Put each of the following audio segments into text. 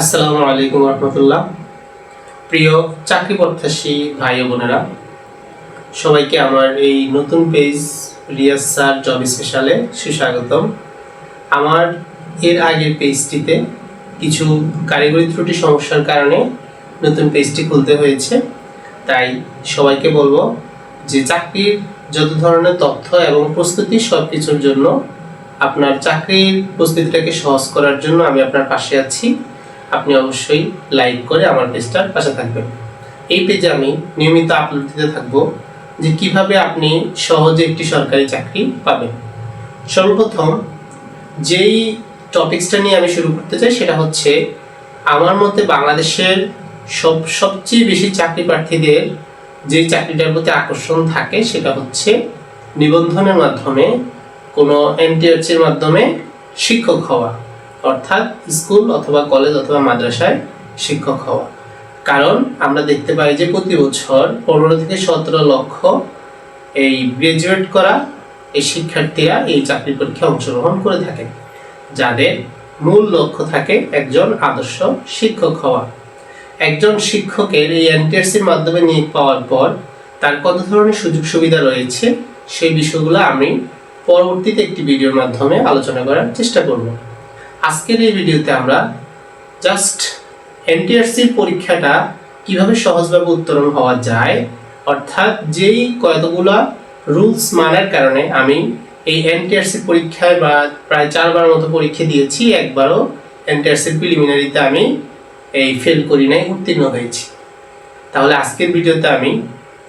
আসসালামু আলাইকুম রহমতুল্লাহ প্রিয় চাকরি প্রত্যাশী ভাই বোনেরা, সবাইকে আমার এই নতুন পেজ রিয়াজ স্যার জব স্পেশালে সুস্বাগতম। আমার এর আগের পেজটিতে কিছু কারিগরি ত্রুটি সমস্যার কারণে নতুন পেজটি খুলতে হয়েছে। তাই সবাইকে বলব যে চাকরির যত ধরনের তথ্য এবং প্রস্তুতি সব কিছুর জন্য আপনার চাকরির প্রস্তুতিটাকে সহজ করার জন্য আমি আপনার পাশে আছি। আপনি অবশ্যই লাইক করে আমার পেজটার পাশে থাকবেন। এই পেজে আমি নিয়মিত আপলোড দিতে থাকব যে কীভাবে আপনি সহজে একটি সরকারি চাকরি পাবেন। সর্বপ্রথম যেই টপিকসটা নিয়ে আমি শুরু করতে চাই সেটা হচ্ছে আমার মতে বাংলাদেশের সব, সবচেয়ে বেশি চাকরি প্রার্থীদের যে চাকরিটার প্রতি আকর্ষণ থাকে সেটা হচ্ছে নিবন্ধনের মাধ্যমে, কোনো এনটিআরসির মাধ্যমে শিক্ষক হওয়া। অর্থাৎ স্কুল অথবা কলেজ অথবা মাদ্রাসায় শিক্ষক হওয়া। কারণ আমরা দেখতে পাই যে প্রতি বছর পনেরো থেকে সতেরো লক্ষ এই গ্রাজুয়েট করা এই শিক্ষার্থীরা এই চাকরি পরীক্ষায় অংশগ্রহণ করে থাকে। যাদের মূল লক্ষ্য থাকে একজন আদর্শ শিক্ষক হওয়া। একজন শিক্ষকের এই এনটিআরসির মাধ্যমে নিয়োগ পাওয়ার পর তার কত ধরনের সুযোগ সুবিধা রয়েছে সেই বিষয়গুলো আমি পরবর্তীতে একটি ভিডিওর মাধ্যমে আলোচনা করার চেষ্টা করব। আজকের এই ভিডিওতে আমরা জাস্ট এনটিআরসির পরীক্ষাটা কীভাবে সহজভাবে উত্তরণ হওয়া যায়, অর্থাৎ যেই কতগুলা রুলস মানার কারণে আমি এই এনটিআরসি পরীক্ষায় বা প্রায় চারবার মতো পরীক্ষা দিয়েছি, একবারও এনটিআরসির প্রিলিমিনারিতে আমি এই ফেল করি নাই, উত্তীর্ণ হয়েছি। তাহলে আজকের ভিডিওতে আমি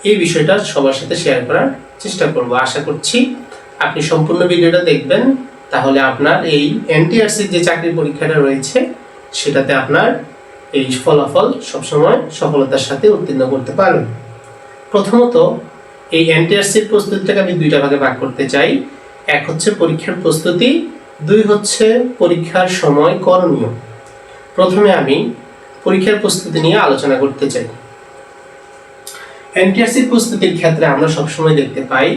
এই বিষয়টা সবার সাথে শেয়ার করার চেষ্টা করব। আশা করছি আপনি সম্পূর্ণ ভিডিওটা দেখবেন। তাহলে আপনার এই এনটিআরসির যে চাকরির পরীক্ষাটা রয়েছে, সেটাতে আপনার এই ফলাফল সবসময় সফলতার সাথে উত্তীর্ণ করতে পারবেন। প্রথমত, এই এনটিআরসির প্রস্তুতিটাকে আমি দুইটা ভাগে ভাগ করতে চাই। এক হচ্ছে পরীক্ষার প্রস্তুতি, দুই হচ্ছে পরীক্ষার সময় করণীয়। প্রথমে আমি পরীক্ষার প্রস্তুতি নিয়ে আলোচনা করতে চাই। এনটিআরসি প্রস্তুতির ক্ষেত্রে আমরা সবসময় দেখতে পাই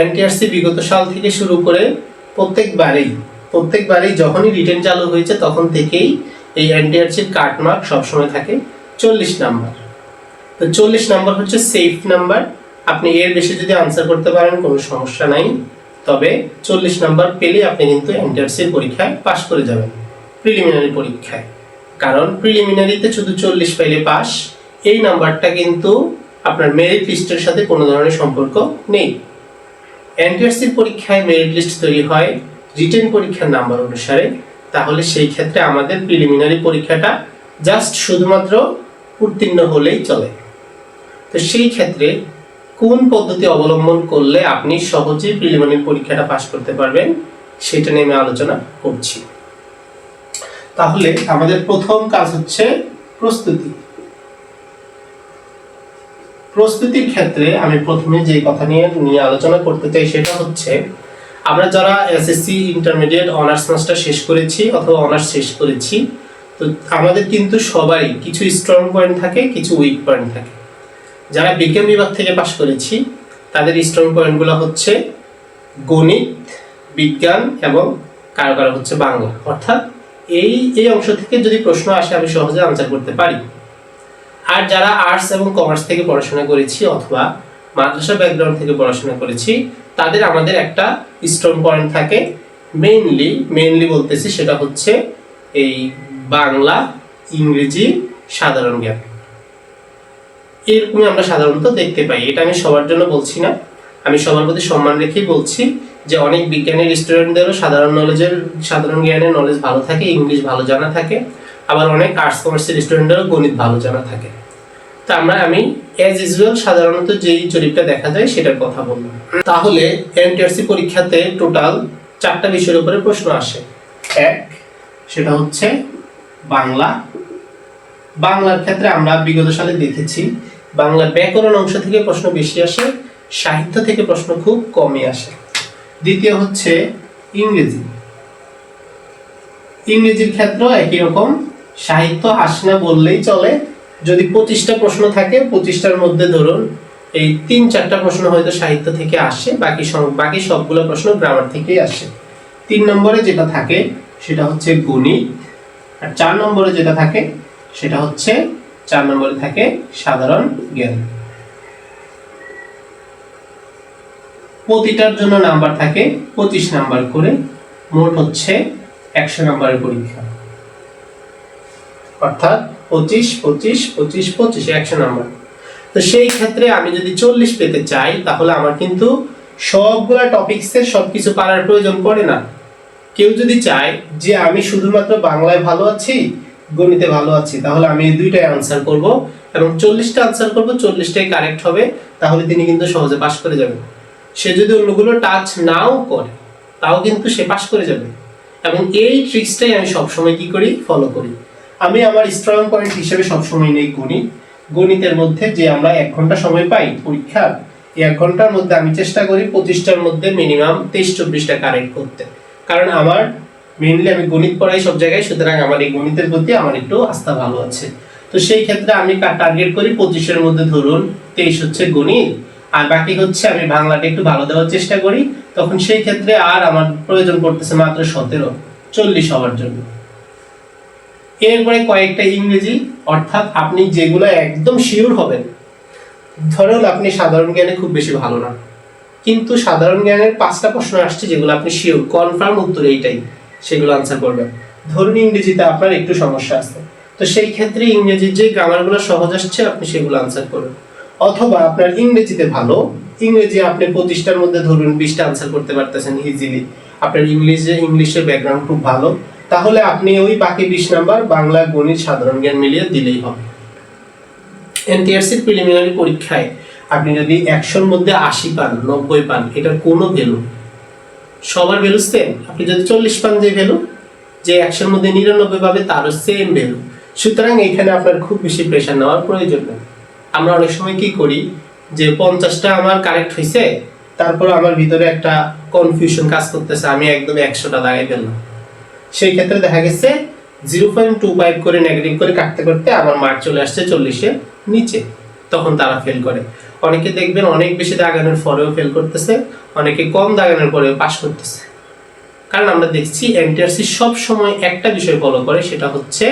এনটিআরসি বিগত সাল থেকে শুরু করে প্রত্যেকবারেই প্রত্যেকবারেই যখনই রিটার্ন চালু হয়েছে তখন থেকেই এই এনটিআরসির কাট মার্ক সবসময় থাকে চল্লিশ নাম্বার তো চল্লিশ নাম্বার হচ্ছে সেফ নাম্বার আপনি এর বেশি যদি আনসার করতে পারেন, কোনো সমস্যা নাই। তবে চল্লিশ নাম্বার পেলে আপনি কিন্তু এনটিআরসির পরীক্ষায় পাশ করে যাবেন প্রিলিমিনারি পরীক্ষায়। কারণ প্রিলিমিনারিতে শুধু চল্লিশ পাইলে পাস এই নাম্বারটা কিন্তু আপনার মেরিট লিস্টের সাথে কোনো ধরনের সম্পর্ক নেই। এনটিআরসি পরীক্ষায় মেরিট লিস্ট তৈরি হয় রিটেন পরীক্ষার নাম্বার অনুসারে। তাহলে সেই ক্ষেত্রে আমাদের প্রিলিমিনারি পরীক্ষাটা জাস্ট শুধুমাত্র উত্তীর্ণ হলেই চলে। তো সেই ক্ষেত্রে কোন পদ্ধতি অবলম্বন করলে আপনি সহজেই প্রিলিমিনারি পরীক্ষাটা পাশ করতে পারবেন, সেটা নিয়ে আমি আলোচনা করছি। তাহলে আমাদের প্রথম কাজ হচ্ছে প্রস্তুতি। প্রস্তুতির ক্ষেত্রে আমি প্রথমে যে কথা নিয়ে নিয়ে আলোচনা করতে চাই সেটা হচ্ছে, আমরা যারা এসএসসি ইন্টারমিডিয়েট অনার্স মাস্টার শেষ করেছি অথবা অনার্স শেষ করেছি, তো আমাদের কিন্তু সবারই কিছু স্ট্রং পয়েন্ট থাকে, কিছু উইক পয়েন্ট থাকে। যারা বিজ্ঞান বিভাগ থেকে পাশ করেছি, তাদের স্ট্রং পয়েন্টগুলো হচ্ছে গণিত, বিজ্ঞান এবং কারও কারও হচ্ছে বাংলা। অর্থাৎ এই এই অংশ থেকে যদি প্রশ্ন আসে, আমি সহজে আনসার করতে পারি। আর যারা আর্টস এবং কমার্স থেকে পড়াশোনা করেছি অথবা মাদ্রাসা ব্যাকগ্রাউন্ড থেকে পড়াশোনা করেছি, তাদের আমাদের একটা স্ট্রং পয়েন্ট থাকে। মেইনলি মেইনলি বলতেছি সেটা হচ্ছে এই বাংলা, ইংরেজি, সাধারণ জ্ঞান। এরকমই আমরা সাধারণত দেখতে পাই। এটা আমি সবার জন্য বলছি না। আমি সবার প্রতি সম্মান রেখেই বলছি যে অনেক বিজ্ঞানের স্টুডেন্টদেরও সাধারণ নলেজের সাধারণ জ্ঞানের নলেজ ভালো থাকে ইংলিশ ভালো জানা থাকে। আবার অনেক আর্টস কমার্সের স্টুডেন্টেরও গণিত ভালো জানা থাকে। তা আমরা, আমি অ্যাজ ইউজুয়াল সাধারণত যেই জরিপটা দেখা যায় সেটার কথা বললাম। তাহলে এনটিআরসি পরীক্ষাতে টোটাল চারটা বিষয়ের উপরে প্রশ্ন আসে। এক, সেটা হচ্ছে বাংলা। বাংলার ক্ষেত্রে আমরা বিগত সালে দেখেছি, বাংলার ব্যাকরণ অংশ থেকে প্রশ্ন বেশি আসে, সাহিত্য থেকে প্রশ্ন খুব কমই আসে। দ্বিতীয় হচ্ছে ইংরেজি। ইংরেজির ক্ষেত্রেও একই রকম সাহিত্য আসে না বললেই চলে। যদি পঁচিশটা প্রশ্ন থাকে, পঁচিশটার মধ্যে ধরুন এই তিন চারটা প্রশ্ন হয়তো সাহিত্য থেকে আসে, বাকি বাকি সবগুলো প্রশ্ন গ্রামার থেকেই আসে। তিন নম্বরে যেটা থাকে, সেটা হচ্ছে গণিত আর চার নম্বরে যেটা থাকে, সেটা হচ্ছে, চার নম্বরে থাকে সাধারণ জ্ঞান। প্রতিটার জন্য নাম্বার থাকে পঁচিশ নাম্বার করে, মোট হচ্ছে একশো নাম্বারের পরীক্ষা। অর্থাৎ পঁচিশ পঁচিশ পঁচিশ পঁচিশ, একশো নাম্বার। তো সেই ক্ষেত্রে আমি যদি চল্লিশ পেতে চাই, তাহলে আমার কিন্তু সবগুলা টপিক্সের সবকিছু পারার প্রয়োজন পড়ে না। কেউ যদি চায় যে আমি শুধুমাত্র বাংলায় ভালো আছি, গণিতে ভালো আছি, তাহলে আমি এই দুইটাই আনসার করব এবং চল্লিশটা আনসার করব, চল্লিশটাই কারেক্ট হবে, তাহলে তিনি কিন্তু সহজে পাশ করে যাবেন। সে যদি অন্যগুলো টাচ নাও করে, তাও কিন্তু সে পাশ করে যাবে। এবং এই ট্রিক্সটাই আমি সবসময় কি করি? ফলো করি। আমি আমার স্ট্রং পয়েন্ট হিসেবে সবসময় নেই গণিত গণিতের মধ্যে যে আমরা এক ঘণ্টা সময় পাই পরীক্ষার, এই এক ঘণ্টার মধ্যে আমি চেষ্টা করি পঁচিশটার মধ্যে মিনিমাম তেইশ চব্বিশটা কারেক্ট করতে। কারণ আমার মেইনলি আমি গণিত পড়াই সব জায়গায়, সুতরাং আমার এই গণিতের প্রতি আমার একটু আস্থা ভালো আছে। তো সেই ক্ষেত্রে আমি টার্গেট করি পঁচিশের মধ্যে ধরুন তেইশ হচ্ছে গণিত, আর বাকি হচ্ছে আমি বাংলাটা একটু ভালো দেওয়ার চেষ্টা করি। তখন সেই ক্ষেত্রে আর আমার প্রয়োজন পড়তেছে মাত্র সতেরো, চল্লিশ হওয়ার জন্য। এরপরে কয়েকটা ইংরেজি, অর্থাৎ আপনি যেগুলো একদম শিওর হবেন। ধরুন আপনি সাধারণ জ্ঞানে খুব বেশি ভালো না। কিন্তু সাধারণ জ্ঞানের পাঁচটা প্রশ্ন আসছে যেগুলো আপনি শিওর কনফার্ম উত্তর এইটাই, সেগুলো আনসার করবেন। ধরুন ইংরেজিতে আপনার একটু সমস্যা আছে। তো সেই ক্ষেত্রে ইংরেজির যে গ্রামারগুলো সহজ আসছে, আপনি সেগুলো আনসার করবেন অথবা আপনার ইংরেজিতে ভালো, ইংরেজি আপনি পঁচিশটার মধ্যে ধরুন বিশটা আনসার করতে পারতেছেন ইজিলি আপনার ইংলিশে, ইংলিশের ব্যাকগ্রাউন্ড খুব ভালো। তাহলে আপনি ওই বাকি বিশ নাম্বার বাংলা গণিত সাধারণ জ্ঞান মিলিয়ে দিলেই হবে। এনটিআরসির প্রিলিমিনারি পরীক্ষায় আপনি যদি একশোর মধ্যে আশি পান, নব্বই পান, এটার কোনো ভ্যালু সবার ভ্যালু সেম আপনি যদি চল্লিশ পান যে ভ্যালু যে একশোর মধ্যে নিরানব্বই পাবে, তারও সেম ভ্যালু সুতরাং এখানে আপনার খুব বেশি প্রেশার নেওয়ার প্রয়োজন নেই। আমরা অনেক সময় কি করি, যে পঞ্চাশটা আমার কারেক্ট হয়েছে তারপর আমার ভিতরে একটা কনফিউশন কাজ করতেছে, আমি একদম একশোটা দাঁড়িয়ে ফেললাম। সেই ক্ষেত্রে দেখা গেছে জিরো পয়েন্ট টু ফাইভ করে নেগেটিভ করে কাটতে করতে আমার মার্ক চলে আসছে চল্লিশের নিচে, তখন তারা ফেল করে। অনেকে দেখবেন অনেক বেশি দাগানোর পরেও ফেল করতেছে, অনেকে কম দাগানোর পরেও পাস করতেছে। কারণ আমরা দেখছি এনটিআরসি সব সময় একটা বিষয় ফলো করে, সেটা হচ্ছে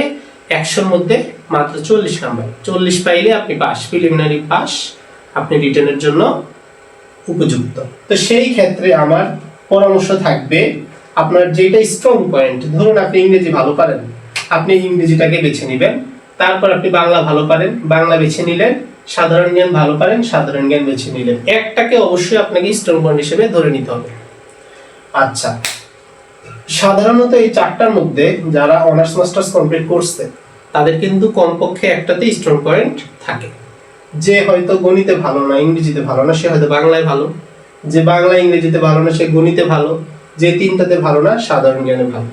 একশোর মধ্যে মাত্র চল্লিশ নাম্বার চল্লিশ পাইলে আপনি পাস প্রিলিমিনারি পাস আপনি রিটার্নের জন্য উপযুক্ত। তো সেই ক্ষেত্রে আমার পরামর্শ থাকবে আপনার যেটা স্ট্রং পয়েন্ট ধরুন আপনি ইংরেজি ভালো পারেন, আপনি ইংরেজিটাকে বেছে নেবেন, তারপর আপনি বাংলা ভালো পারেন, বাংলা বেছে নিলেন, সাধারণ জ্ঞান ভালো পারেন, সাধারণ জ্ঞান বেছে নিলেন। একটাকে অবশ্যই আপনাকে স্ট্রং পয়েন্ট হিসেবে ধরে নিতে হবে। আচ্ছা সাধারণত এই চারটার মধ্যে যারা অনার্স মাস্টার্স কমপ্লিট করছে, তাদের কিন্তু কমপক্ষে একটাতে স্ট্রং পয়েন্ট থাকে। যে হয়তো গণিতে ভালো না, ইংরেজিতে ভালো না, সে হয়তো বাংলায় ভালো। যে বাংলা ইংরেজিতে ভালো না, সে গণিতে ভালো। যে তিনটাতে ভালো না, সাধারণ জ্ঞানে ভালো।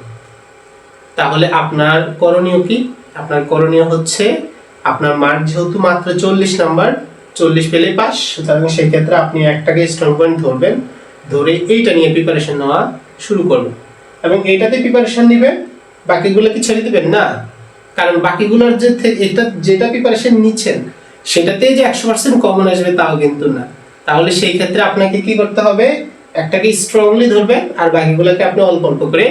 তাহলে আপনার করণীয় কি? আপনার করণীয় হচ্ছে, আপনার মার্ক যেহেতু মাত্র চল্লিশ নাম্বার চল্লিশ পেলে পাস। সুতরাং সেই ক্ষেত্রে আপনি একটাকে স্ট্রং পয়েন্ট ধরবেন, ধরে এইটা নিয়ে প্রিপারেশন নেওয়া শুরু করবেন। এবং এইটাতে প্রিপারেশন নেবেন, বাকিগুলো কি ছেড়ে দেবেন? না। কারণ বাকিগুলোর যে এটা, যেটা প্রিপারেশন নিচ্ছেন, সেটাতেই যে একশো পার্সেন্ট কমন আসবে তাও কিন্তু না। তাহলে সেই ক্ষেত্রে আপনাকে কি করতে হবে? একটাকে স্ট্রংলি ধরবেন আর বাকিগুলোকে আপনি অল্প অল্প করে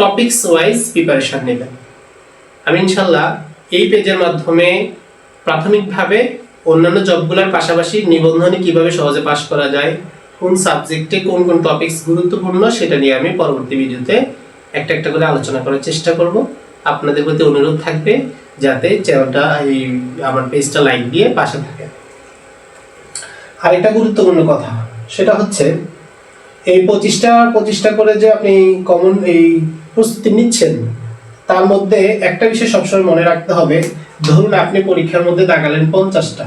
টপিকস ওয়াইজ প্রিপারেশন নেবেন। আমি ইনশাল্লাহ এই পেজের মাধ্যমে প্রাথমিকভাবে অন্যান্য জবগুলোর পাশাপাশি নিবন্ধনে কীভাবে সহজে পাশ করা যায়, কোন সাবজেক্টে কোন কোন টপিকস গুরুত্বপূর্ণ সেটা নিয়ে আমি পরবর্তী ভিডিওতে একটা একটা করে আলোচনা করার চেষ্টা করব। আপনাদের প্রতি অনুরোধ থাকবে যাতে চ্যানেলটা এই আমার পেজটা লাইক দিয়ে পাশে থাকে। আর একটা গুরুত্বপূর্ণ কথা, সেটা হচ্ছে এই পঁচিশটা পঁচিশটা করে যে আপনি কমন এই প্রস্তুতি নিচ্ছেন, তার মধ্যে একটা বিষয় সবসময় মনে রাখতে হবে, ধরুন আপনি পরীক্ষার মধ্যে দাগালেন পঞ্চাশটা,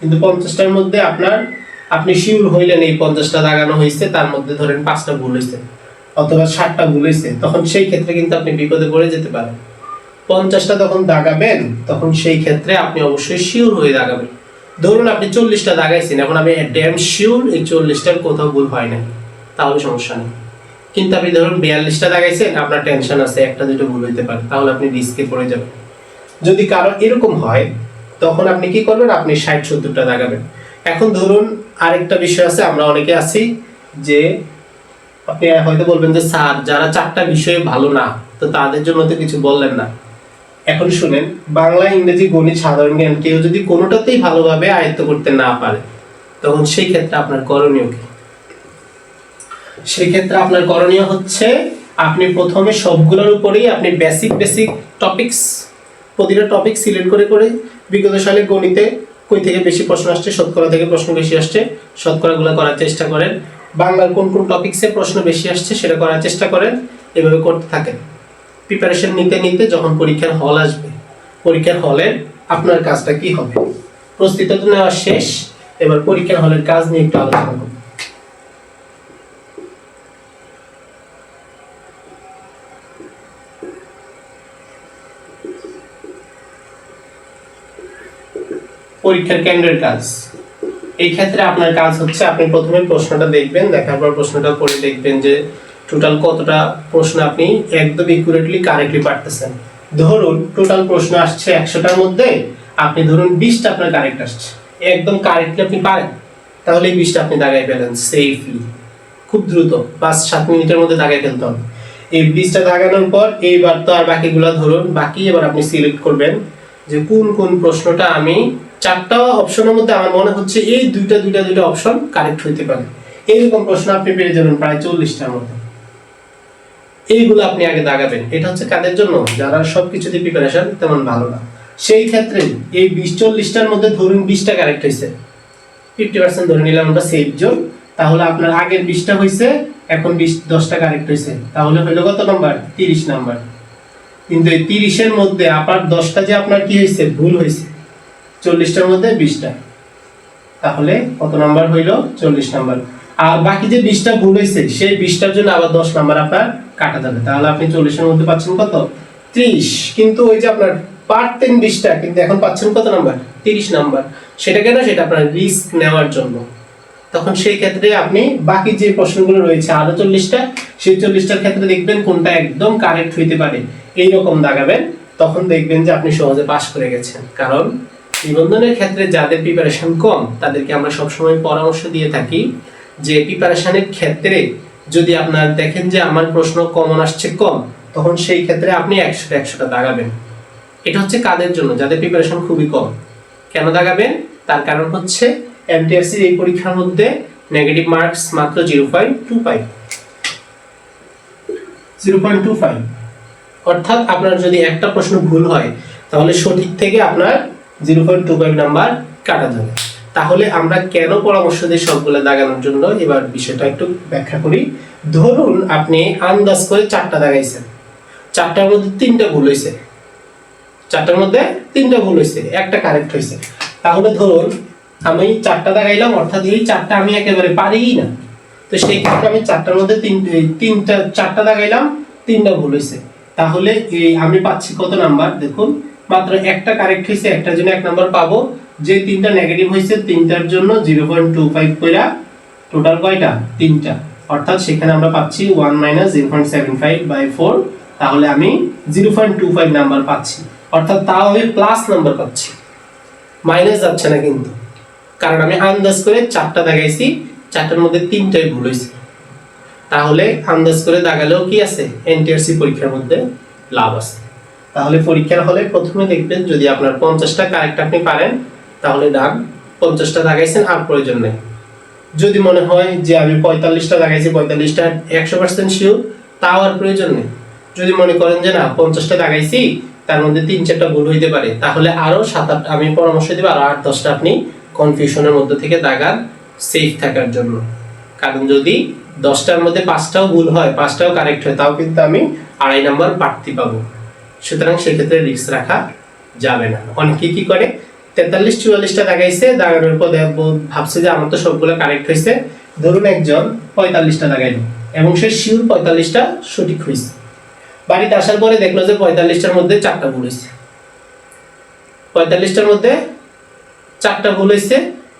কিন্তু পঞ্চাশটার মধ্যে আপনার, আপনি শিওর হইলেন এই পঞ্চাশটা দাগানো হয়েছে তার মধ্যে ধরেন পাঁচটা ভুল হয়েছে অথবা ষাটটা ভুল হয়েছে তখন সেই ক্ষেত্রে কিন্তু আপনি বিপদে পড়ে যেতে পারেন। পঞ্চাশটা তখন দাগাবেন, তখন সেই ক্ষেত্রে আপনি অবশ্যই শিওর হয়ে দাগাবেন। ধরুন আপনি চল্লিশটা দাগাইছেন, এখন আমি ড্যাম শিওর এই চল্লিশটার কোথাও ভুল হয় না তাহলে সমস্যা নেই। কিন্তু আপনি ধরুন বিয়াল্লিশটা দাগাইছেন আপনার টেনশন আছে, একটা দুটো ভুল হইতে পারে, তাহলে আপনি রিস্কে পড়ে যাবেন। যদি কারও এরকম হয়, তখন আপনি কি করবেন? আপনি ষাট সত্তরটা দাগাবেন এখন ধরুন আরেকটা বিষয় আছে, আমরা অনেকে আছি যে আপনি হয়তো বলবেন যে, স্যার, যারা চারটা বিষয়ে ভালো না, তো তাদের জন্য তো কিছু বললেন না। এখন শুনেন, বাংলা, ইংরেজি, গণিত, সাধারণ জ্ঞান কেউ যদি কোনোটাতেই ভালোভাবে আয়ত্ত করতে না পারে, তখন সেই ক্ষেত্রে আপনার করণীয় কি? সেই ক্ষেত্রে আপনার করণীয় হচ্ছে, আপনি প্রথমে সবগুলোর উপরেই আপনি বেসিক বেসিক টপিকস প্রতিটা টপিক সিলেক্ট করে করে বিগত সালে গণিতে কই থেকে বেশি প্রশ্ন আসছে, শতকরা থেকে প্রশ্ন বেশি আসছে, শতকরাগুলো করার চেষ্টা করেন। বাংলার কোন কোন টপিক্সে প্রশ্ন বেশি আসছে, সেটা করার চেষ্টা করেন, এভাবে করতে থাকেন। প্রিপারেশন নিতে নিতে যখন পরীক্ষার হল আসবে, পরীক্ষার হলে আপনার কাজটা কি হবে? প্রস্তুতি নেওয়া শেষ, এবার পরীক্ষার হলের কাজ নিয়ে একটু আলোচনা করব। পরীক্ষার কেন্দ্রের কাজ। এই ক্ষেত্রে আপনার কাজ হচ্ছে আপনি প্রথমে প্রশ্নটা দেখবেন, দেখার পর প্রশ্নটা পড়ে দেখবেন যে টোটাল কতটা প্রশ্ন আপনি একদম ইকুরেটলি কারেক্টলি পারতেছেন। ধরুন টোটাল প্রশ্ন আসছে একশোটার মধ্যে, আপনি ধরুন বিশটা আপনার কারেক্ট আসছে। একদম কারেক্টলি আপনি পারেন, তাহলে এই বিশটা আপনি দাগাই ফেলেন সেফলি খুব দ্রুত, পাঁচ, সাত মিনিটের মধ্যে দাগাই ফেলতে হবে। এই বিশটা দাগানোর পর এইবার তো আর বাকিগুলো ধরুন, বাকি এবার আপনি সিলেক্ট করবেন যে কোন কোন প্রশ্নটা আমি চারটা অপশনের মধ্যে আমার মনে হচ্ছে এই দুইটা দুইটা দুইটা অপশন কারেক্ট হইতে পারে। এইরকম প্রশ্ন আপনি পেয়ে যাবেন প্রায় চল্লিশটার মতো এইগুলো আপনি আগে দাগাবেন। এটা হচ্ছে কাদের জন্য? যারা সবকিছুতে প্রিপারেশন তেমন ভালো না। সেই ক্ষেত্রে এই বিশ, চল্লিশটার মধ্যে ধরুন বিশটা কারেক্ট হয়েছে ফিফটি পার্সেন্ট ধরে নিলাম আমরা সেফ জোন তাহলে আপনার আগের বিশটা হয়েছে এখন বিশ, দশটা কারেক্ট হয়েছে তাহলে হইল কত নাম্বার তিরিশ নাম্বার কিন্তু এই তিরিশের মধ্যে আবার দশটা যে আপনার কি হয়েছে ভুল হয়েছে চল্লিশটার মধ্যে বিশটা। তাহলে কত নাম্বার হইল? চল্লিশ নাম্বার। আর বাকি যে বিশটা ভুল হয়েছে সেই বিশটার জন্য আবার দশ নাম্বার আপনার কাটা যাবে। তাহলে আপনি চল্লিশের মধ্যে পাচ্ছেন কত? ত্রিশ। কিন্তু ওই যে আপনার পারতেন বিশটা, কিন্তু এখন পাচ্ছেন কত নাম্বার? তিরিশ নাম্বার। সেটা কেন সেটা আপনার রিস্ক নেওয়ার জন্য। তখন সেই ক্ষেত্রে আপনি বাকি যে প্রশ্নগুলো রয়েছে, আরও চল্লিশটা, সেই চল্লিশটার ক্ষেত্রে দেখবেন কোনটা একদম কারেক্ট হইতে পারে। এইরকম দাগাবেন, তখন দেখবেন যে আপনি সহজে পাশ করে গেছেন। কারণ নিবন্ধনের ক্ষেত্রে যাদের প্রিপারেশন কম তাদেরকে আমরা সবসময় পরামর্শ দিয়ে থাকি যে প্রিপারেশনের ক্ষেত্রে যদি আপনার দেখেন যে আমার প্রশ্ন কমন আসছে কম তখন সেই ক্ষেত্রে আপনি একশো একশোটা দাগাবেন। এটা হচ্ছে কাদের জন্য? যাদের প্রিপারেশন খুবই কম। কেন দাগাবেন? তার কারণ হচ্ছে এমটিআরসির এই পরীক্ষার মধ্যে নেগেটিভ মার্কস মাত্র zero point two five zero point two five অর্থাৎ আপনার যদি একটা প্রশ্ন ভুল হয় তাহলে সঠিক থেকে আপনার zero point two five number কাটা যাবে। তাহলে আমরা কেন পরামর্শ দিই সবগুলো দাগানোর জন্য? এবার বিষয়টা একটু ব্যাখ্যা করি। ধরুন আপনি আন্দাজ করে চারটা দাগাইছেন। চারটার মধ্যে তিনটা ভুল হয়েছে চারটার মধ্যে তিনটা ভুল হয়েছে একটা কারেক্ট হয়েছে তাহলে ধরুন আমি চারটা দাগাইলাম, অর্থাৎ এই চারটা আমি একেবারে পারিই না। তো সেই ক্ষেত্রে আমি চারটার মধ্যে তিন তিনটা, চারটা দাগাইলাম, তিনটা ভুল হয়েছে তাহলে এই আমি পাচ্ছি কত নাম্বার? দেখুন মাত্র একটা কারেক্ট হয়েছে একটার জন্য এক নাম্বার পাবো। যে তিনটা নেগেটিভ হয়েছে তিনটার জন্য জিরো পয়েন্ট টু ফাইভ কইরা টোটাল কয়টা? তিনটা। অর্থাৎ সেখানে আমরা পাচ্ছি one minus zero point seven five by four তাহলে আমি zero point two five number পাচ্ছি। অর্থাৎ তাও আমি প্লাস নাম্বার পাচ্ছি। মাইনাস যাচ্ছে না কিন্তু। কারণ আমি আন্দাজ করে চারটা দেখাইছি, চারটার মধ্যে তিনটাই ভুল হয়েছে তাহলে আন্দাজ করে দাগালেও কি আছে? এনটিআরসি পরীক্ষার মধ্যে লাভ আছে। তাহলে পরীক্ষার হলে প্রথমে দেখবেন যদি আপনার পঞ্চাশটা কারেক্ট আপনি পারেন, তাহলে ডান। পঞ্চাশটা দাগাইছেন আর প্রয়োজন নেই। যদি মনে হয় যে আমি পঁয়তাল্লিশটা লাগাইছি, পঁয়তাল্লিশটা একশো পার্সেন্ট শিওর তাও আর প্রয়োজন নেই। যদি মনে করেন যে না, পঞ্চাশটা লাগাইছি, তার মধ্যে তিন চারটা ভুল হইতে পারে, তাহলে আরও সাত আট আমি পরামর্শ দিব আরও আট দশটা আপনি কনফিউশনের মধ্যে থেকে দাগান সেফ থাকার জন্য। কারণ যদি দশটার মধ্যে পাঁচটাও ভুল হয়, পাঁচটাও কারেক্ট হয়, তাও কিন্তু আমি আড়াই নাম্বার বাড়তি পাবো। সুতরাং সেক্ষেত্রে রিস্ক রাখা যাবে না। অনেকে কি করে? তেতাল্লিশ, চুয়াল্লিশটা দাগাইছে দাগানোর পর ভাবছে যে আমার তো সবগুলো কারেক্ট হয়েছে ধরুন একজন পঁয়তাল্লিশটা দাগাইলো এবং সে শিওর পঁয়তাল্লিশটা সঠিক হয়েছে বাড়িতে আসার পরে দেখল যে পঁয়তাল্লিশটার মধ্যে চারটা ভুল হয়েছে পঁয়তাল্লিশটার মধ্যে চারটা ভুল হয়েছে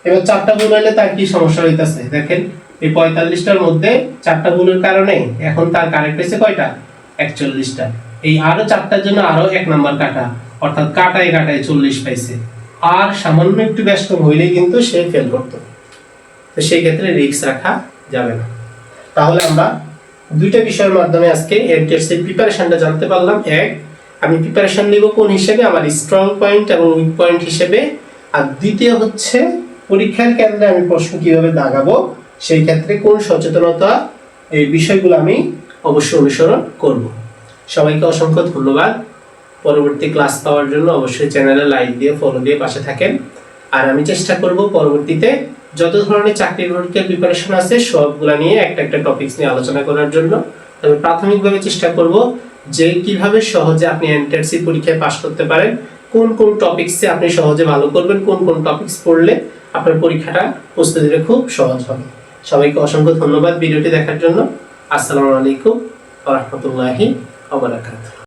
এবার চারটা ভুল হলে তার কি সমস্যা হইতেছে? দেখেন, এই পঁয়তাল্লিশটার মধ্যে চারটা ভুলের কারণে এখন তার কারেক্ট হয়েছে কয়টা? একচল্লিশটা। এই আরও চারটার জন্য আরও এক নাম্বার কাটা, অর্থাৎ কাটায় কাটায় চল্লিশ পাইছে। আর সামান্য একটু ব্যস্ত হইলেই কিন্তু সে ফেল করতো। তো সেই ক্ষেত্রে রিস্ক রাখা যাবে না। তাহলে আমরা দুইটা বিষয়ের মাধ্যমে আজকে এনটিএসসি প্রিপারেশনটা জানতে পারলাম। এক, আমি প্রিপারেশন নিব কোন হিসেবে? আমার স্ট্রং পয়েন্ট এবং উইক পয়েন্ট হিসেবে। আর দ্বিতীয় হচ্ছে, পরীক্ষার কেন্দ্রে আমি প্রশ্ন কীভাবে দাগাবো? সেই ক্ষেত্রে কোন সচেতনতা এই বিষয়গুলো আমি অবশ্যই অনুসরণ করব। সবাইকে অসংখ্য ধন্যবাদ। পরবর্তী ক্লাস পাওয়ার জন্য অবশ্যই চ্যানেলে লাইক দিয়ে ফলো দিয়ে পাশে থাকেন। আর আমি চেষ্টা করব পরবর্তীতে যত ধরনের চাকরির পরীক্ষার প্রিপারেশন আছে, সবগুলা নিয়ে একটা একটা টপিকস নিয়ে আলোচনা করার জন্য। তবে প্রাথমিকভাবে চেষ্টা করব যে কীভাবে সহজে আপনি এনটিআরসি পরীক্ষায় পাশ করতে পারেন, কোন কোন টপিকসে আপনি সহজে ভালো করবেন, কোন কোন টপিকস পড়লে আপনার পরীক্ষাটা প্রস্তুতিটা খুব সহজ হবে। সবাইকে অসংখ্য ধন্যবাদ ভিডিওটি দেখার জন্য। আসসালামু আলাইকুম রাহমাতুল্লাহি ওয়া বারাকাতুহু